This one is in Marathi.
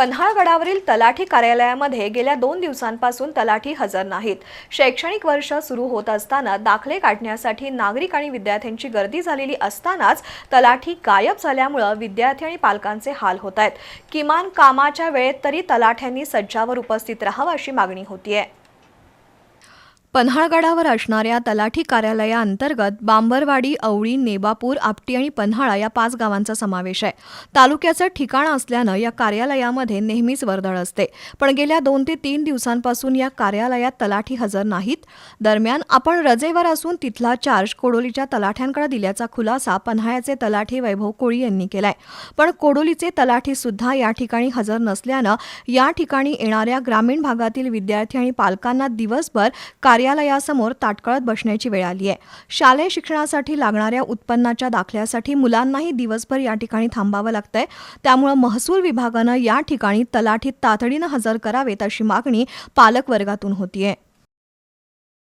पन्हाळगडावरील तलाठी कार्यालयामध्ये गेल्या दोन दिवसांपासून तलाठी हजर नाहीत. शैक्षणिक वर्ष सुरू होत असताना दाखले काढण्यासाठी नागरिक आणि विद्यार्थ्यांची गर्दी झालेली असतानाच तलाठी गायब झाल्यामुळं विद्यार्थी आणि पालकांचे हाल होत आहेत. किमान कामाच्या वेळेत तरी तलाठ्यांनी सज्जावर उपस्थित राहावं अशी मागणी होतीये. पन्हाळगडावर असणाऱ्या तलाठी कार्यालयाअंतर्गत बांबरवाडी अवळी नेबापूर आपटी आणि पन्हाळा या पाच गावांचा समावेश आहे. तालुक्याचं ठिकाण असल्यानं या कार्यालयामध्ये नेहमीच वर्दळ असते. पण गेल्या दोन ते तीन दिवसांपासून या कार्यालयात तलाठी हजर नाहीत. दरम्यान आपण रजेवर असून तिथला चार्ज कोडोलीच्या तलाठ्यांकडे दिल्याचा खुलासा पन्हाळ्याचे तलाठी वैभव कोळी यांनी केलाय. पण कोडोलीचे तलाठी सुद्धा या ठिकाणी हजर नसल्यानं या ठिकाणी येणाऱ्या ग्रामीण भागातील विद्यार्थी आणि पालकांना दिवसभर कार्यालयासमोर ताटकळत बसण्याची वेळ आली आहे. शालेय शिक्षणासाठी लागणाऱ्या उत्पन्नाच्या दाखल्यासाठी मुलांनाही दिवसभर या ठिकाणी थांबावं लागतंय. त्यामुळं महसूल विभागानं या ठिकाणी तलाठी तातडीनं हजर करावेत अशी मागणी पालक वर्गातून होतीये.